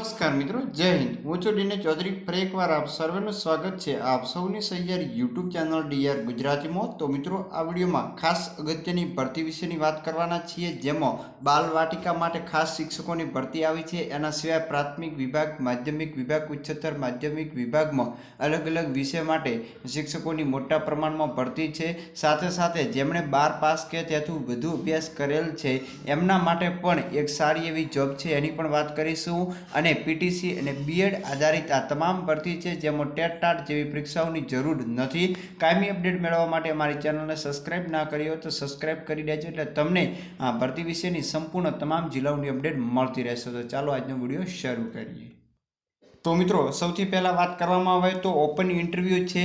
નમસ્કાર મિત્રો, જય હિન્દ. હું છું ડીને ચૌધરી. ફરી એકવાર આપ સર્વેનું સ્વાગત છે આપ સૌની સહિયાર યુટ્યુબ ચેનલ ડીઆર ગુજરાતીમાં. તો મિત્રો, આ વિડીયોમાં ખાસ અગત્યની ભરતી વિશેની વાત કરવાના છીએ, જેમાં બાલ વાટિકા માટે ખાસ શિક્ષકોની ભરતી આવી છે. એના સિવાય પ્રાથમિક વિભાગ, માધ્યમિક વિભાગ, ઉચ્ચતર માધ્યમિક વિભાગમાં અલગ અલગ વિષય માટે શિક્ષકોની મોટા પ્રમાણમાં ભરતી છે. સાથે સાથે જેમણે બાર પાસ કે ત્યાંથી વધુ અભ્યાસ કરેલ છે, એમના માટે પણ એક સારી એવી જોબ છે. એની પણ વાત કરીશું. અને પીટીસી અને બીએડ આધારિત આ તમામ ભરતી છે, જેમાં ટેટ ટાટ જેવી પરીક્ષાઓની જરૂર નથી. કાયમી અપડેટ મેળવવા માટે અમારી ચેનલને સબસ્ક્રાઇબ ના કરી હોય તો સબસ્ક્રાઇબ કરી દેજો એટલે તમને આ ભરતી વિશેની સંપૂર્ણ તમામ જિલ્લાઓની અપડેટ મળતી રહેશે. તો ચાલો આજનો વીડિયો શરૂ કરીએ. તો મિત્રો, સૌથી પહેલાં વાત કરવામાં આવે તો ઓપન ઇન્ટરવ્યૂ છે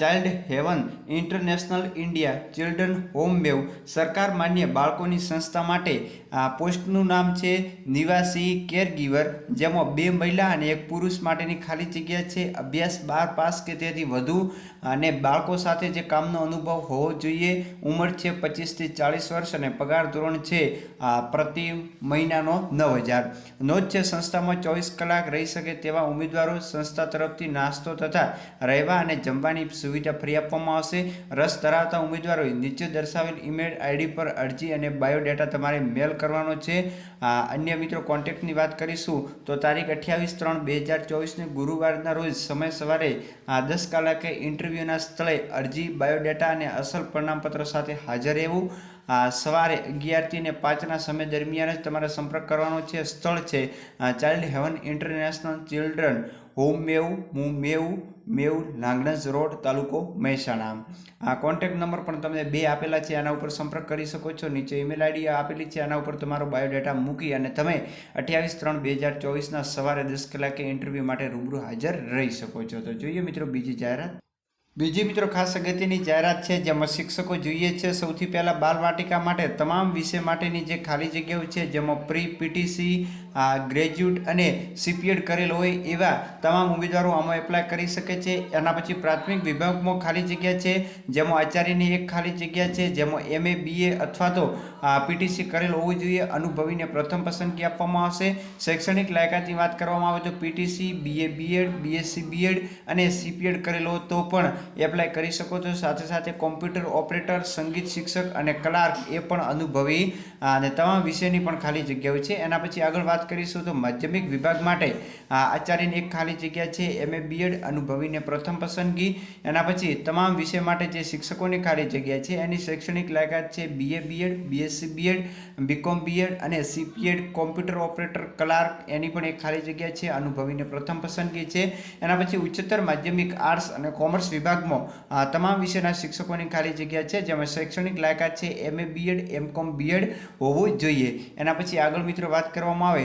child haven international India children home wave સરકાર માન્ય બાળકોની સંસ્થા માટે આ પોસ્ટનું નામ છે, નિવાસી કેરગીવર જેમાં બે મહિલા અને એક પુરુષ માટેની ખાલી જગ્યા છે, અભ્યાસ બાર પાસ કે તેથી વધુ, અને બાળકો સાથે જે કામનો અનુભવ હોવો જોઈએ, ઉંમર છે પચીસથી ચાળીસ વર્ષ અને પગાર ધોરણ છે પ્રતિ મહિનાનો નવ હજાર. નોંધ છે, સંસ્થામાં ચોવીસ કલાક રહી શકે તેવા ઉમેદવારો સંસ્થા તરફથી નાસ્તો તથા રહેવા અને જમવાની સુવિધા ફરી આપવામાં આવશે. રસ ધરાવતા ઉમેદવારોએ નીચે દર્શાવેલ ઈમેલ આઈડી પર અરજી અને બાયોડેટા તમારે મેલ કરવાનો છે. અન્ય મિત્રો કોન્ટેક્ટની વાત કરીશું તો તારીખ અઠ્યાવીસ ત્રણ બે હજાર ચોવીસને ગુરુવારના રોજ સમય સવારે દસ કલાકે ઇન્ટરવ્યૂના સ્થળે અરજી, બાયોડેટા અને અસલ પ્રમાણપત્ર સાથે હાજર રહેવું. સવારે અગિયારથી ને પાંચના સમય દરમિયાન જ તમારે સંપર્ક કરવાનો છે. સ્થળ છે. Child haven international children home Mev, મુ મેવ મેવ, લાંગણજ રોડ, તાલુકો મહેસાણા. આ કોન્ટેક્ટ નંબર પણ તમને બે આપેલા છે. આના ઉપર સંપર્ક કરી શકો છો. નીચે ઈમેલ આઈડી આપેલી છે. આના ઉપર તમારો બાયોડેટા મૂકી અને તમે અઠ્યાવીસ ત્રણ બે હજાર ચોવીસના સવારે દસ કલાકે ઇન્ટરવ્યૂ માટે રૂબરૂ હાજર રહી શકો છો. તો જોઈએ મિત્રો, બીજી જાહેરાત. બીજી મિત્રો ખાસ અગત્યની જાહેરાત છે, જેમાં શિક્ષકો જોઈએ છે, સૌથી પહેલાં બાલવાટિકા માટે, તમામ વિષય માટેની જે ખાલી જગ્યાઓ છે, જેમાં પ્રી પીટીસી ગ્રેજ્યુએટ અને સીપીએડ કરેલ હોય એવા તમામ ઉમેદવારો આમાં એપ્લાય કરી શકે છે. એના પછી પ્રાથમિક વિભાગમાં ખાલી જગ્યા છે, જેમાં આચાર્યની એક ખાલી જગ્યા છે, જેમાં એમએ બીએ અથવા તો પીટીસી કરેલ હોવું જોઈએ. અનુભવીને પ્રથમ પસંદગી આપવામાં આવશે. શૈક્ષણિક લાયકાતની વાત કરવામાં આવે તો PTC BA BEd BSc BEd અને સીપીએડ કરેલો તો પણ એપ્લાય કરી શકો છો. સાથે સાથે કોમ્પ્યુટર ઓપરેટર સંગીત શિક્ષક અને ક્લાર્ક એ પણ અનુભવી, અને તમામ વિષયની પણ ખાલી જગ્યાઓ છે. એના પછી આગળ વાત કરીશું તો માધ્યમિક વિભાગ માટે આચાર્યની એક ખાલી જગ્યા છે, એમએ બીએડ અનુભવીને પ્રથમ પસંદગી. એના પછી તમામ વિષય માટે જે શિક્ષકોની ખાલી જગ્યા છે, એની શૈક્ષણિક લાયકાત છે BA BEd BSc BEd BCom BEd અને સીપીએડ કોમ્પ્યુટર ઓપરેટર ક્લાર્ક એની પણ એક ખાલી જગ્યા છે, અનુભવીને પ્રથમ પસંદગી છે. એના પછી ઉચ્ચતર માધ્યમિક આર્ટ્સ અને કોમર્સ વિભાગમાં તમામ વિષયના શિક્ષકોની ખાલી જગ્યા છે, જેમાં શૈક્ષણિક લાયકાત છે, એમએ બીએડ એમકોમ બીએડ હોવું જોઈએ. એના પછી આગળ મિત્રો વાત કરવામાં આવે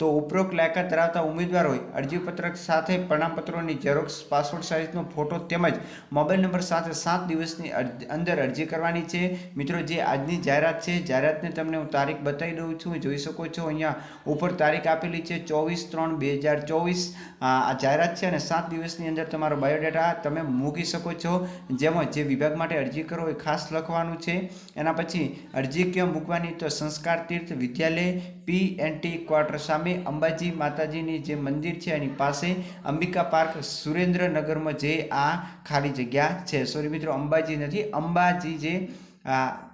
તો ઉપરોક્ત લાયકાત ધરાવતા ઉમેદવારોએ અરજીપત્રક સાથે પ્રમાણપત્રોની ઝેરોક્ષ પાસપોર્ટ સાઇઝનો ફોટો તેમજ મોબાઈલ નંબર સાથે સાત દિવસની અંદર અરજી કરવાની છે. મિત્રો, જે આજની જાહેરાત છે, જાહેરાતને તમને હું તારીખ બતાવી દઉં છું. જોઈ શકો છો, અહીંયા ઉપર તારીખ આપેલી છે, ચોવીસ ત્રણ બે હજાર ચોવીસ. આ જાહેરાત છે અને સાત દિવસની અંદર તમારો બાયોડેટા તમે મૂકી શકો છો. જેમાં જે વિભાગ માટે અરજી કરો એ ખાસ લખવાનું છે. એના પછી અરજી ક્યાં મૂકવાની તો Sanskar Tirth Vidyalay P N T quarter સામે અંબાજી માતાજીની જે મંદિર છે એની પાસે અંબિકા પાર્ક સુરેન્દ્રનગરમાં જે આ ખાલી જગ્યા છે. સોરી મિત્રો, અંબાજી નથી, અંબાજી જે આ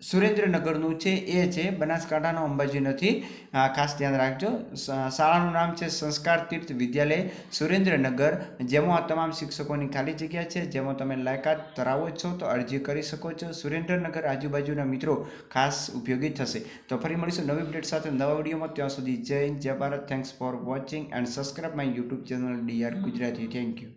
સુરેન્દ્રનગરનું છે, એ છે, બનાસકાંઠાનો અંબાજી નથી. ખાસ ધ્યાન રાખજો. શાળાનું નામ છે સંસ્કાર તીર્થ વિદ્યાલય સુરેન્દ્રનગર, જેમાં તમામ શિક્ષકોની ખાલી જગ્યા છે. જેમાં તમે લાયકાત ધરાવો છો તો અરજી કરી શકો છો. સુરેન્દ્રનગર આજુબાજુના મિત્રો ખાસ ઉપયોગી થશે. તો ફરી મળીશું નવી અપડેટ સાથે નવા વિડીયોમાં. ત્યાં સુધી જય જય Bharat. Thanks for watching and subscribe my YouTube channel DR Gujarati thank you